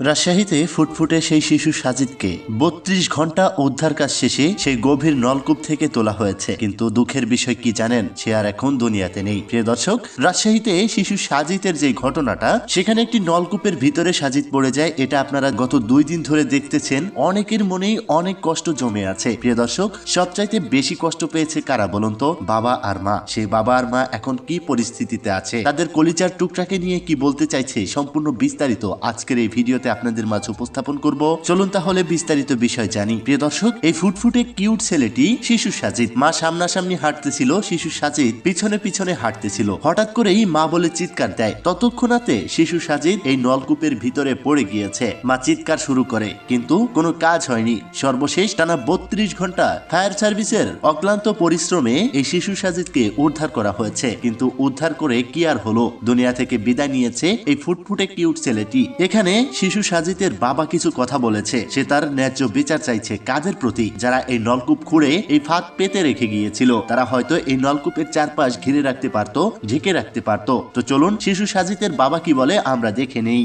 রাজশাহীতে ফুটফুটে সেই শিশু সাজিদকে বত্রিশ ঘণ্টা উদ্ধার কাজ শেষে সেই গভীর নলকূপ থেকে তোলা হয়েছে। কিন্তু দুঃখের বিষয় কি জানেন? সে আর এখন দুনিয়াতে নেই। প্রিয় দর্শক, রাজশাহীতে শিশু সাজিদের যে ঘটনাটা, সেখানে একটি নলকূপের ভিতরে সাজিদ পড়ে যায়। এটা আপনারা গত দুই দিন ধরে দেখতেছেন। অনেকের মনেই অনেক কষ্ট জমে আছে। প্রিয় দর্শক, সবচাইতে বেশি কষ্ট পেয়েছে কারা বলুন তো? বাবা আর মা। সেই বাবা আর মা এখন কি পরিস্থিতিতে আছে? তাদের কলিজার টুকটাকে নিয়ে কি বলতে চাইছে? সম্পূর্ণ বিস্তারিত আজকের এই ভিডিওতে আপনাদের মাঝে উপস্থাপন করব। চলুন তাহলে বিস্তারিত বিষয় জানি। প্রিয় দর্শক, এই ফুটফুটে কিউট ছেলেটি শিশু সাজিদ। মা সামনাসামনি হাঁটতেছিল, শিশু সাজিদ পিছনে পিছনে হাঁটতেছিল। হঠাৎ করেই মা বলে চিৎকার দেয়। ততক্ষণাতে শিশু সাজিদ এই নলকূপের ভিতরে পড়ে গিয়েছে। মা চিৎকার শুরু করে, কিন্তু কোনো কাজ হয়নি। সর্বশেষ টানা বত্রিশ ঘণ্টা ফায়ার সার্ভিসের অক্লান্ত পরিশ্রমে এই শিশু সাজিদকে উদ্ধার করা হয়েছে। কিন্তু উদ্ধার করে কি আর হলো? দুনিয়া থেকে বিদায় নিয়েছে এই ফুটফুটে কিউট ছেলেটি। এখানে শিশু সাজিদের বাবা কিছু কথা বলেছে। সে তার ন্যায্য বিচার চাইছে কাদের প্রতি। যারা এই নলকূপ খুঁড়ে এই ফাঁদ পেতে রেখে গিয়েছিল, তারা হয়তো এই নলকূপের চারপাশ ঘিরে রাখতে পারতো, ঢেকে রাখতে পারতো। তো চলুন শিশু সাজিতের বাবা কি বলে আমরা দেখে নেই।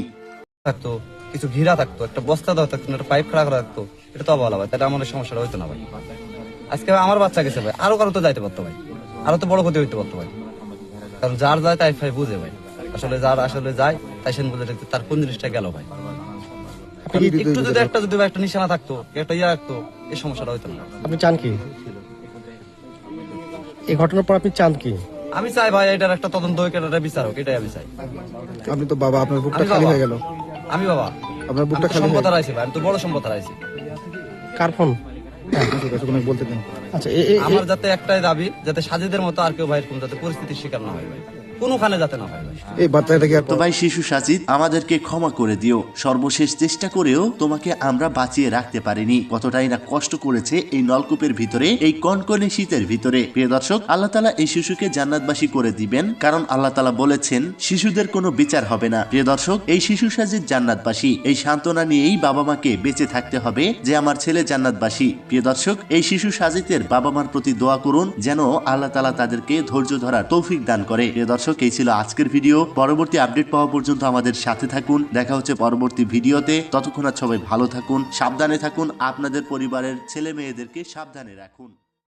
থাকতো, কিছু ঘিরা থাকতো, একটা বস্তা দেওয়া থাকতো, একটা পাইপ খাড়া করা থাকতো, এটা তো বলা ভাই, তাহলে আমাদের সমস্যাটা হইতো না ভাই। আজকে আমার বাচ্চা গেছে ভাই, আরও কারও তো যাইতে পারতো ভাই, আরও তো বড় ক্ষতি হইতে পারতো ভাই। কারণ যার যায় তাই ভাই বুঝে ভাই, আসলে যার আসলে যায় তাই সে বুঝে তার কোন জিনিসটা গেল ভাই? একটু যদি একটা যদি একটা নিশানা থাকতো একটা ইয়ে রাখতো এই সমস্যাটা হইতো না। আপনি চান কি? এই ঘটনার পর আপনি চান কি? আমি চাই ভাই এটার একটা তদন্ত হোক এটা বিচার হোক এটাই আমি চাই। আপনি তো বাবা আপনার বুকটা খালি হয়ে গেল। আমি বাবা। আপনার বুকটা খালি হয়ে সম্পদ হারাইছি ভাই আমি তো বড় সম্পদ হারাইছি। কার ফোন? গেল বলতে দিন। আচ্ছা আমার যাতে একটাই দাবি যাতে সাজিদের মতো আর কেউ ভাই এরকম যাতে পরিস্থিতির শিকার না হয়। ভাই কোনোখানে যাতে না হয়। এই বাচ্চাটাকে আর তো ভাই শিশু সাজিদ আমাদেরকে ক্ষমা করে দিও। সর্বশেষ চেষ্টা করেও তোমাকে আমরা বাঁচিয়ে রাখতে পারিনি। কতটাই না কষ্ট করেছে এই নলকূপের ভিতরে এই কনকনে শীতের ভিতরে। প্রিয় দর্শক আল্লাহ তালা এই শিশুকে জান্নাতবাসী করে দিবেন কারণ আল্লাহ তালা বলেছেন শিশুদের কোনো বিচার হবে না। প্রিয় দর্শক এই শিশু সাজিদ জান্নাতবাসী। এই সান্ত্বনা নিয়েই বাবা মাকে বেঁচে থাকতে হবে যে আমার ছেলে জান্নাতবাসী। প্রিয় দর্শক এই শিশু সাজিদের বাবা মার প্রতি দোয়া করুন, যেন আল্লাহ তালা তাদেরকে ধৈর্য ধরার তৌফিক দান করে। প্রিয় দর্শক, এই ছিল আজকের ভিডিও। পরবর্তী আপডেট পাওয়া পর্যন্ত আমাদের সাথে থাকুন। দেখা হচ্ছে পরবর্তী ভিডিওতে। ততক্ষণ সবাই ভালো থাকুন, সাবধানে থাকুন। আপনাদের পরিবারের ছেলে মেয়েদেরকে সাবধানে রাখুন।